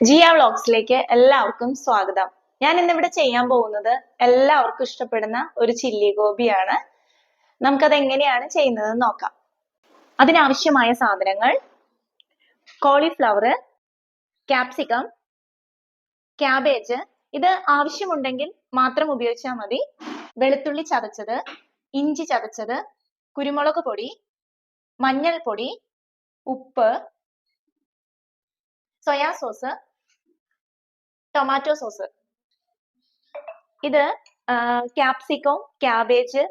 ജിയ വ്ളോഗ്സിലേക്ക് എല്ലാവർക്കും സ്വാഗതം. ഞാൻ ഇന്നിവിടെ ചെയ്യാൻ പോകുന്നത് എല്ലാവർക്കും ഇഷ്ടപ്പെടുന്ന ഒരു ചില്ലി ഗോപിയാണ്. നമുക്കത് എങ്ങനെയാണ് ചെയ്യുന്നത് നോക്കാം. അതിനാവശ്യമായ സാധനങ്ങൾ കോളിഫ്ലവർ ക്യാപ്സിക്കം ക്യാബേജ് ഇത് ആവശ്യമുണ്ടെങ്കിൽ മാത്രം ഉപയോഗിച്ചാൽ മതി. വെളുത്തുള്ളി ചതച്ചത് ഇഞ്ചി ചതച്ചത് കുരുമുളക് പൊടി മഞ്ഞൾപ്പൊടി ഉപ്പ് സോയാ സോസ് ടൊമാറ്റോ സോസ് ഇത് ക്യാപ്സിക്കം ക്യാബേജ്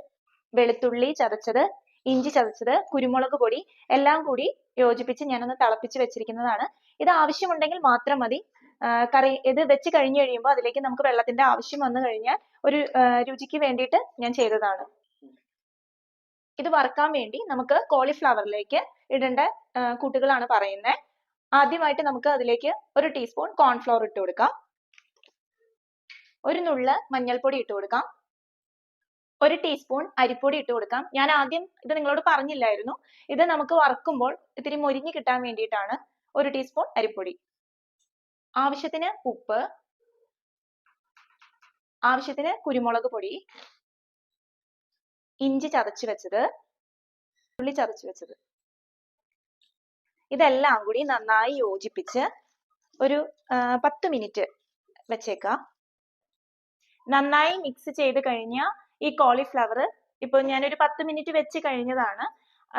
വെളുത്തുള്ളി ചതച്ചത് ഇഞ്ചി ചതച്ചത് കുരുമുളക് പൊടി എല്ലാം കൂടി യോജിപ്പിച്ച് ഞാനൊന്ന് തിളപ്പിച്ച് വെച്ചിരിക്കുന്നതാണ്. ഇത് ആവശ്യമുണ്ടെങ്കിൽ മാത്രം മതി. കറി ഇത് വെച്ച് കഴിഞ്ഞു കഴിയുമ്പോൾ അതിലേക്ക് നമുക്ക് വെള്ളത്തിന്റെ ആവശ്യം വന്നു കഴിഞ്ഞാൽ ഒരു രുചിക്ക് വേണ്ടിയിട്ട് ഞാൻ ചെയ്തതാണ്. ഇത് വറുക്കാൻ വേണ്ടി നമുക്ക് കോളിഫ്ലവറിലേക്ക് ഇടേണ്ട കൂട്ടുകളാണ് പറയുന്നത്. ആദ്യമായിട്ട് നമുക്ക് അതിലേക്ക് ഒരു ടീസ്പൂൺ കോൺഫ്ലോർ ഇട്ട് കൊടുക്കാം. ഒരു നുള്ള് മഞ്ഞൾപ്പൊടി ഇട്ട് കൊടുക്കാം. ഒരു ടീസ്പൂൺ അരിപ്പൊടി ഇട്ട് കൊടുക്കാം. ഞാൻ ആദ്യം ഇത് നിങ്ങളോട് പറഞ്ഞില്ലായിരുന്നു. ഇത് നമുക്ക് വറക്കുമ്പോൾ ഇത്തിരി മൊരിഞ്ഞു കിട്ടാൻ വേണ്ടിയിട്ടാണ് ഒരു ടീസ്പൂൺ അരിപ്പൊടി. ആവശ്യത്തിന് ഉപ്പ്. ആവശ്യത്തിന് കുരുമുളക് പൊടി. ഇഞ്ചി ചതച്ച് വെച്ചത്. ഉള്ളി ചതച്ച് വെച്ചത്. ഇതെല്ലാം കൂടി നന്നായി യോജിപ്പിച്ച് ഒരു പത്ത് മിനിറ്റ് വെച്ചേക്കാം. നന്നായി മിക്സ് ചെയ്ത് കഴിഞ്ഞ ഈ കോളിഫ്ലവർ ഇപ്പൊ ഞാനൊരു പത്ത് മിനിറ്റ് വെച്ച് കഴിഞ്ഞതാണ്.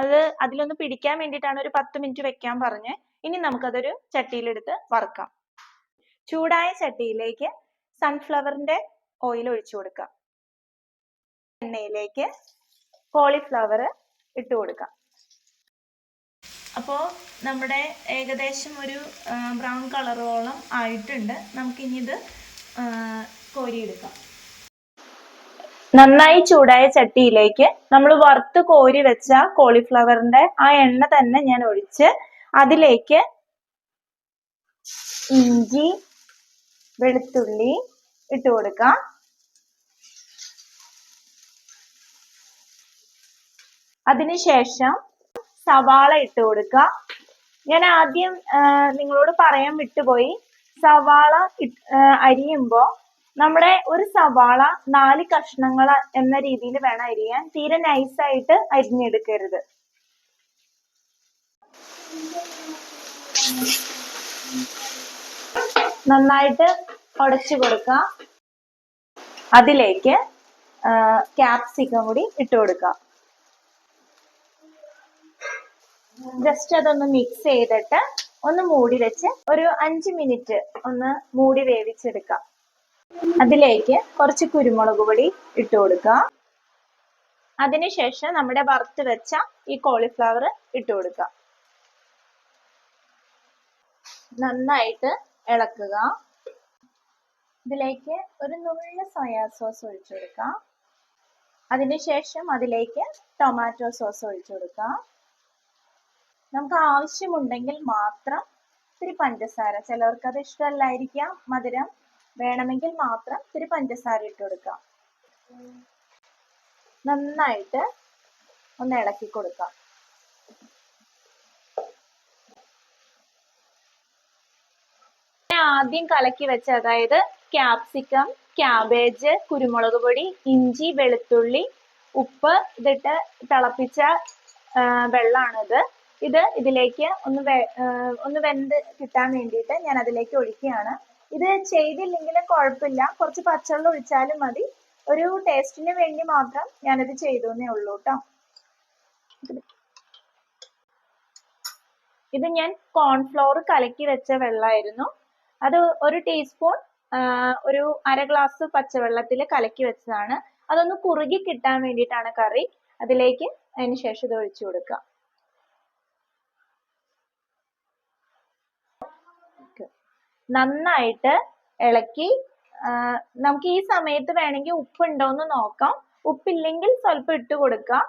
അത് അതിലൊന്ന് പിടിക്കാൻ വേണ്ടിയിട്ടാണ് ഒരു പത്ത് മിനിറ്റ് വെക്കാൻ പറഞ്ഞ്. ഇനി നമുക്കതൊരു ചട്ടിയിലെടുത്ത് വറുക്കാം. ചൂടായ ചട്ടിയിലേക്ക് സൺഫ്ലവറിന്റെ ഓയിൽ ഒഴിച്ചു കൊടുക്കാം. എണ്ണയിലേക്ക് കോളിഫ്ലവർ ഇട്ട് കൊടുക്കാം. അപ്പോൾ നമ്മുടെ ഏകദേശം ഒരു ബ്രൗൺ കളറോളം ആയിട്ടുണ്ട്. നമുക്കിനി ഇത് കോരിയെടുക്കാം. നന്നായി ചൂടായ ചട്ടിയിലേക്ക് നമ്മൾ വറുത്ത് കോരി വെച്ച കോളിഫ്ലവറിന്റെ ആ എണ്ണ തന്നെ ഞാൻ ഒഴിച്ച് അതിലേക്ക് ഇഞ്ചി വെളുത്തുള്ളി ഇട്ട് കൊടുക്കാം. അതിനുശേഷം സവാള ഇട്ട് കൊടുക്കുക. ഞാൻ ആദ്യം നിങ്ങളോട് പറയാൻ വിട്ടുപോയി. സവാള അരിയുമ്പോൾ അരിയുമ്പോ നമ്മുടെ ഒരു സവാള നാല് കഷ്ണങ്ങൾ എന്ന രീതിയിൽ വേണം അരിയാൻ. തീരെ നൈസായിട്ട് അരിഞ്ഞെടുക്കരുത്. നന്നായിട്ട് ഉടച്ചു കൊടുക്കുക. അതിലേക്ക് ക്യാപ്സിക്കം കൂടി ഇട്ട് കൊടുക്കുക. ജസ്റ്റ് അതൊന്ന് മിക്സ് ചെയ്തിട്ട് ഒന്ന് മൂടി വെച്ച് ഒരു അഞ്ച് മിനിറ്റ് ഒന്ന് മൂടി വേവിച്ചെടുക്കാം അതിലേക്ക് കുറച്ച് കുരുമുളക് പൊടി ഇട്ട് കൊടുക്കുക. അതിനുശേഷം നമ്മുടെ വറുത്ത് വെച്ച ഈ കോളിഫ്ലവർ ഇട്ട് കൊടുക്കുക. നന്നായിട്ട് ഇളക്കുക. ഇതിലേക്ക് ഒരു നുള്ളു സോയാ സോസ് ഒഴിച്ചു കൊടുക്കുക. അതിനുശേഷം അതിലേക്ക് ടൊമാറ്റോ സോസ് ഒഴിച്ചു കൊടുക്കുക. നമുക്ക് ആവശ്യമുണ്ടെങ്കിൽ മാത്രം ഇത്തിരി പഞ്ചസാര. ചിലവർക്ക് അത് ഇഷ്ടമല്ലായിരിക്കാം. മധുരം വേണമെങ്കിൽ മാത്രം ഇത്തിരി പഞ്ചസാര ഇട്ട് കൊടുക്കാം. നന്നായിട്ട് ഒന്ന് ഇളക്കി കൊടുക്കാം. ആദ്യം കലക്കി വെച്ച അതായത് ക്യാപ്സിക്കം ക്യാബേജ് കുരുമുളക് പൊടി ഇഞ്ചി വെളുത്തുള്ളി ഉപ്പ് ഇതിട്ട് തിളപ്പിച്ച വെള്ളമാണിത് ഇത് ഇതിലേക്ക് ഒന്ന് ഒന്ന് വെന്ത് കിട്ടാൻ വേണ്ടിയിട്ട് ഞാൻ അതിലേക്ക് ഒഴിക്കുകയാണ്. ഇത് ചെയ്തില്ലെങ്കിൽ കുഴപ്പമില്ല. കുറച്ച് പച്ചവെള്ളം ഒഴിച്ചാലും മതി. ഒരു ടേസ്റ്റിന് വേണ്ടി മാത്രം ഞാനിത് ചെയ്തു എന്നേ ഉള്ളൂ കേട്ടോ ഇത് ഞാൻ കോൺഫ്ലോർ കലക്കി വെച്ച വെള്ളമായിരുന്നു അത് ഒരു ടീസ്പൂൺ ഒരു അര ഗ്ലാസ് പച്ചവെള്ളത്തിൽ കലക്കി വെച്ചതാണ്. അതൊന്ന് കുറുകി കിട്ടാൻ വേണ്ടിയിട്ടാണ് കറി. അതിലേക്ക് അതിന് ശേഷം ഇത് ഒഴിച്ചു കൊടുക്കുക. നന്നായിട്ട് ഇളക്കി. നമുക്ക് ഈ സമയത്ത് വേണമെങ്കിൽ ഉപ്പുണ്ടോ ഉണ്ടോന്ന് നോക്കാം. ഉപ്പില്ലെങ്കിൽ സ്വല്പം ഇട്ട് കൊടുക്കാം.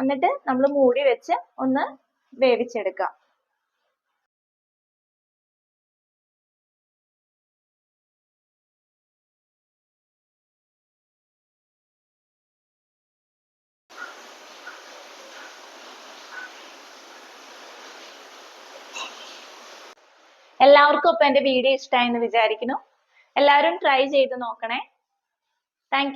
എന്നിട്ട് നമ്മൾ മൂടി വെച്ച് ഒന്ന് വേവിച്ചെടുക്കാം. എല്ലാവർക്കും ഇപ്പൊ എന്റെ വീഡിയോ ഇഷ്ടമായി എന്ന് വിചാരിക്കുന്നു. എല്ലാവരും ട്രൈ ചെയ്ത് നോക്കണേ. താങ്ക്